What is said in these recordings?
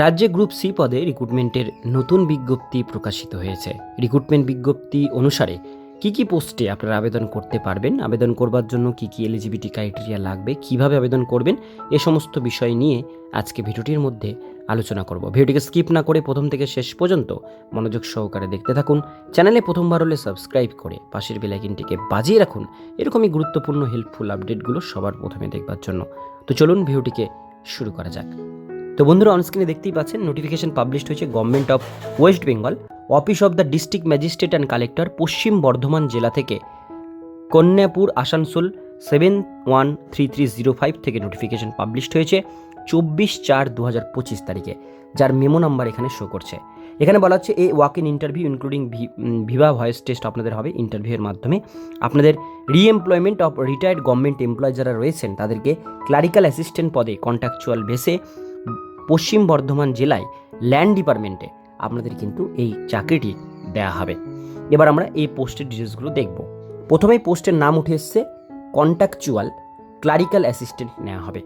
রাজ্যে group C পদে রিক্রুটমেন্টের নতুন বিজ্ঞপ্তি প্রকাশিত হয়েছে। রিক্রুটমেন্ট বিজ্ঞপ্তি অনুসারে কি কি পোস্টে আপনারা আবেদন করতে পারবেন, আবেদন করবার জন্য কি কি এলিজিবিলিটি ক্রাইটেরিয়া লাগবে, কীভাবে আবেদন করবেন, এ সমস্ত বিষয় নিয়ে আজকে ভিডিওটির মধ্যে আলোচনা করব। ভিডিওটিকে স্কিপ না করে প্রথম থেকে শেষ পর্যন্ত মনোযোগ সহকারে দেখতে থাকুন। চ্যানেলে প্রথমবার হলে সাবস্ক্রাইব করে পাশের বেলাইকিনটিকে বাজিয়ে রাখুন। এরকমই গুরুত্বপূর্ণ হেল্পফুল আপডেটগুলো সবার প্রথমে দেখবার জন্য। তো চলুন ভিডিওটিকে শুরু করা যাক। তো বন্ধুরা অনস্ক্রিনে দেখতেই পাচ্ছেন নোটিফিকেশন পাবলিশড হয়েছে government of West Bengal office of the district magistrate and collector Paschim Bardhaman জেলা থেকে। Kanyapur, Asansol seven one three three zero five থেকে নোটিফিকেশন পাবলিশড হয়েছে চব্বিশ চার দু হাজার পঁচিশ তারিখে, যার মেমো নাম্বার এখানে শো করছে। এখানে বলা হচ্ছে, এই walk in interview including viva voce test আপনাদের হবে ইন্টারভিউয়ের মাধ্যমে। আপনাদের reemployment of retired government employ যারা রয়েছেন, তাদেরকে ক্লারিক্যাল অ্যাসিস্ট্যান্ট পদে কন্ট্রাকচুয়াল বেসে পশ্চিম বর্ধমান জেলায় ল্যান্ড ডিপার্টমেন্টে আপনাদের কিন্তু এই চাকরিটি দেওয়া হবে। এবার আমরা এই পোস্টের ডিটেলসগুলো দেখব। প্রথমেই পোস্টের নাম উঠে এসছে কন্ট্রাকচুয়াল ক্লারিক্যাল অ্যাসিস্ট্যান্ট নেওয়া হবে।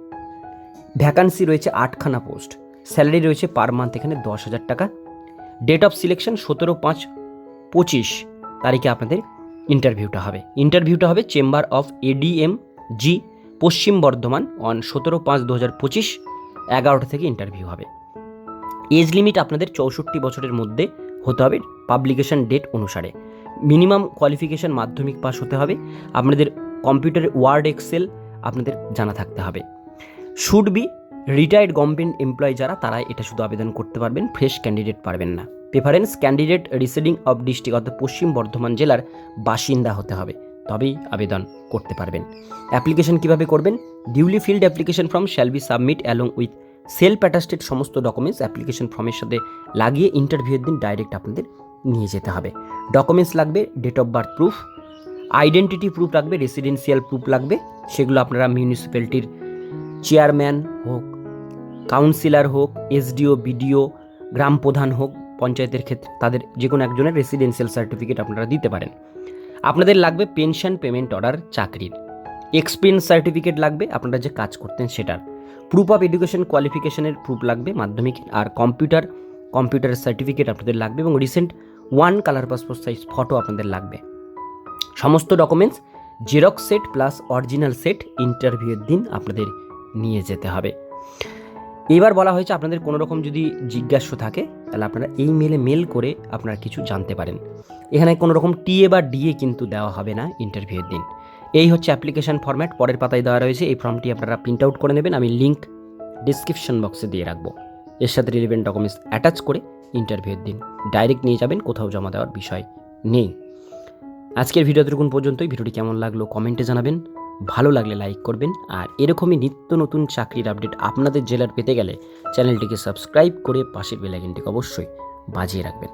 ভ্যাকান্সি রয়েছে আটখানা পোস্ট স্যালারি রয়েছে পার মান্থ এখানে দশ হাজার টাকা। ডেট অফ সিলেকশন সতেরো পাঁচ পঁচিশ তারিখে আপনাদের ইন্টারভিউটা হবে। ইন্টারভিউটা হবে chamber of ADM G Paschim Bardhaman on সতেরো পাঁচ দু হাজার পঁচিশ। এগারোটা থেকে ইন্টারভিউ হবে। এজ লিমিট আপনাদের চৌষট্টি বছরের মধ্যে হতে হবে পাবলিকেশন ডেট অনুসারে। মিনিমাম কোয়ালিফিকেশান মাধ্যমিক পাস হতে হবে। আপনাদের কম্পিউটারে ওয়ার্ড এক্সেল আপনাদের জানা থাকতে হবে। Should be retired government employ যারা, তারা এটা শুধু আবেদন করতে পারবেন ফ্রেশ ক্যান্ডিডেট পারবেন না। Preference candidate residing of district অর্থাৎ পশ্চিম বর্ধমান জেলার বাসিন্দা হতে হবে। তবেই আবেদন করতে পারবেন। অ্যাপ্লিকেশন কীভাবে করবেন? Duly filled application form shall be submit along with self attested সমস্ত ডকুমেন্টস অ্যাপ্লিকেশন ফর্মের সাথে লাগিয়ে ইন্টারভিউয়ের দিন ডাইরেক্ট আপনাদের নিয়ে যেতে হবে। ডকুমেন্টস লাগবে date of birth proof identity proof লাগবে রেসিডেন্সিয়াল প্রুফ লাগবে, সেগুলো আপনারা মিউনিসিপ্যালিটির চেয়ারম্যান হোক কাউন্সিলর হোক এসডিও বিডিও গ্রাম প্রধান হোক, পঞ্চায়েতের ক্ষেত্রে তাদের যে কোনো একজনের রেসিডেন্সিয়াল সার্টিফিকেট আপনারা দিতে পারেন। আপনাদের লাগবে পেনশন পেমেন্ট অর্ডার চাকরির। এক্সপিরিয়েন্স সার্টিফিকেট লাগবে, আপনারা যে কাজ করতেন সেটার। প্রুফ অফ এডুকেশন কোয়ালিফিকেশনের প্রুফ লাগবে, মাধ্যমিক আর কম্পিউটার কম্পিউটারের সার্টিফিকেট আপনাদের লাগবে এবং recent one colour passport size photo আপনাদের লাগবে। সমস্ত documents xerox set plus original set ইন্টারভিউয়ের দিন আপনাদের নিয়ে যেতে হবে। এবার বলা হয়েছে আপনাদের কোনো রকম যদি জিজ্ঞাসা থাকে, তাহলে আপনারা এই মেলে মেল করে আপনারা কিছু জানতে পারেন। এখানে কোনো রকম টিএ বা ডিএ কিন্তু দেওয়া হবে না ইন্টারভিউয়ের দিন। এই হচ্ছে অ্যাপ্লিকেশান ফর্ম্যাট পরের পাতায় দেওয়া রয়েছে। এই ফর্মটি আপনারা প্রিন্ট আউট করে নেবেন। আমি লিঙ্ক ডিসক্রিপশন বক্সে দিয়ে রাখব। এর সাথে রিলেভেন্ট ডকুমেন্টস অ্যাটাচ করে ইন্টারভিউয়ের দিন ডাইরেক্ট নিয়ে যাবেন, কোথাও জমা দেওয়ার বিষয় নেই। আজকের ভিডিও এতটুকুন পর্যন্তই। ভিডিওটি কেমন লাগল কমেন্টে জানাবেন। ভালো লাগলে লাইক করবেন। আর এরকমই নিত্য নতুন চাকরির আপডেট আপনাদের জেলার পেতে গেলে চ্যানেলটিকে সাবস্ক্রাইব করে পাশের বেলাইকনটিকে অবশ্যই বাজিয়ে রাখবেন।